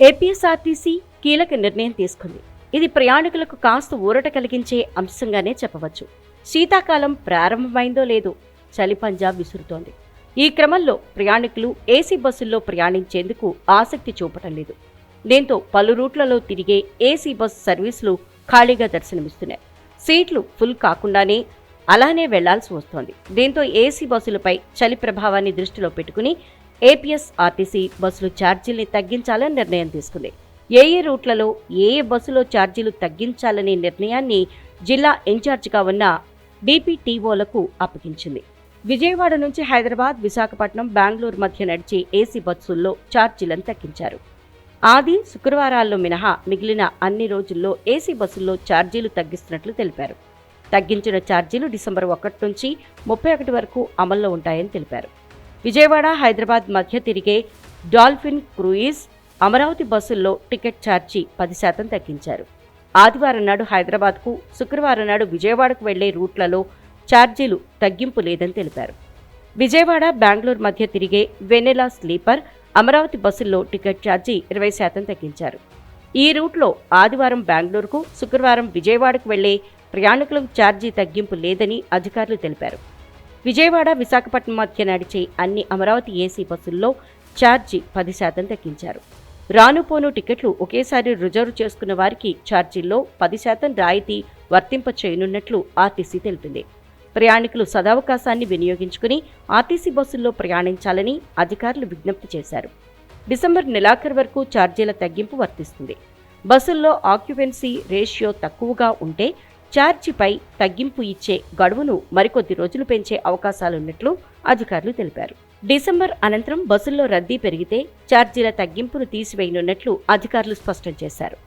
APSRTC కీలక నిర్ణయం తీసుకుంది. ఇది ప్రయాణికులకు కాస్త ఊరట కలిగించే అంశంగానే చెప్పవచ్చు. శీతాకాలం ప్రారంభమైందో లేదో చలి పంజాబ్ విసురుతోంది. ఈ క్రమంలో ప్రయాణికులు ఏసీ బస్సుల్లో ప్రయాణించేందుకు ఆసక్తి చూపటం లేదు. దీంతో పలు రూట్లలో తిరిగే ఏసీ బస్ సర్వీసులు ఖాళీగా దర్శనమిస్తున్నాయి. సీట్లు ఫుల్ కాకుండానే అలానే వెళ్ళాల్సి వస్తోంది. దీంతో ఏసీ బస్సులపై చలి ప్రభావాన్ని దృష్టిలో పెట్టుకుని ఏపీఎస్ ఆర్టీసీ బస్సులు ఛార్జీల్ని తగ్గించాలని నిర్ణయం తీసుకుంది. ఏ ఏ రూట్లలో ఏ ఏ బస్సులో ఛార్జీలు తగ్గించాలనే నిర్ణయాన్ని జిల్లా ఇన్ఛార్జిగా ఉన్న డిపిటిఓలకు అప్పగించింది. విజయవాడ నుంచి హైదరాబాద్ విశాఖపట్నం బెంగళూరు మధ్య నడిచే ఏసీ బస్సుల్లో ఛార్జీలను తగ్గించారు. ఆది శుక్రవారాల్లో మినహా మిగిలిన అన్ని రోజుల్లో ఏసీ బస్సుల్లో ఛార్జీలు తగ్గిస్తున్నట్లు తెలిపారు. తగ్గించిన ఛార్జీలు డిసెంబర్ ఒకటి నుంచి ముప్పై ఒకటి వరకు అమల్లో ఉంటాయని తెలిపారు. విజయవాడ హైదరాబాద్ మధ్య తిరిగే డాల్ఫిన్ క్రూయిజ్ అమరావతి బస్సుల్లో టికెట్ ఛార్జీ పది శాతం తగ్గించారు. ఆదివారం నాడు హైదరాబాద్కు శుక్రవారం నాడు విజయవాడకు వెళ్ళే రూట్లలో ఛార్జీలు తగ్గింపు లేదని తెలిపారు. విజయవాడ బెంగళూరు మధ్య తిరిగే వెనెలా స్లీపర్ అమరావతి బస్సుల్లో టికెట్ ఛార్జీ ఇరవై శాతం తగ్గించారు. ఈ రూట్లో ఆదివారం బెంగళూరుకు శుక్రవారం విజయవాడకు వెళ్ళే ప్రయాణికులకు ఛార్జీ తగ్గింపు లేదని అధికారులు తెలిపారు. విజయవాడ విశాఖపట్నం మధ్య నడిచే అన్ని అమరావతి ఏసీ బస్సుల్లో ఛార్జీ పది శాతం తగ్గించారు. రానుపోను టికెట్లు ఒకేసారి రిజర్వ్ చేసుకున్న వారికి ఛార్జీల్లో పది శాతం రాయితీ వర్తింప చేయనున్నట్లు ఆర్టీసీ తెలిపింది. ప్రయాణికులు సదావకాశాన్ని వినియోగించుకుని ఆర్టీసీ బస్సుల్లో ప్రయాణించాలని అధికారులు విజ్ఞప్తి చేశారు. డిసెంబర్ నెలాఖరు వరకు ఛార్జీల తగ్గింపు వర్తిస్తుంది. బస్సుల్లో ఆక్యుపెన్సీ రేషియో తక్కువగా ఉంటే ఛార్జీపై తగ్గింపు ఇచ్చే గడువును మరికొద్ది రోజులు పెంచే అవకాశాలున్నట్లు అధికారులు తెలిపారు. డిసెంబర్ అనంతరం బస్సుల్లో రద్దీ పెరిగితే ఛార్జీల తగ్గింపును తీసివేయనున్నట్లు అధికారులు స్పష్టం చేశారు.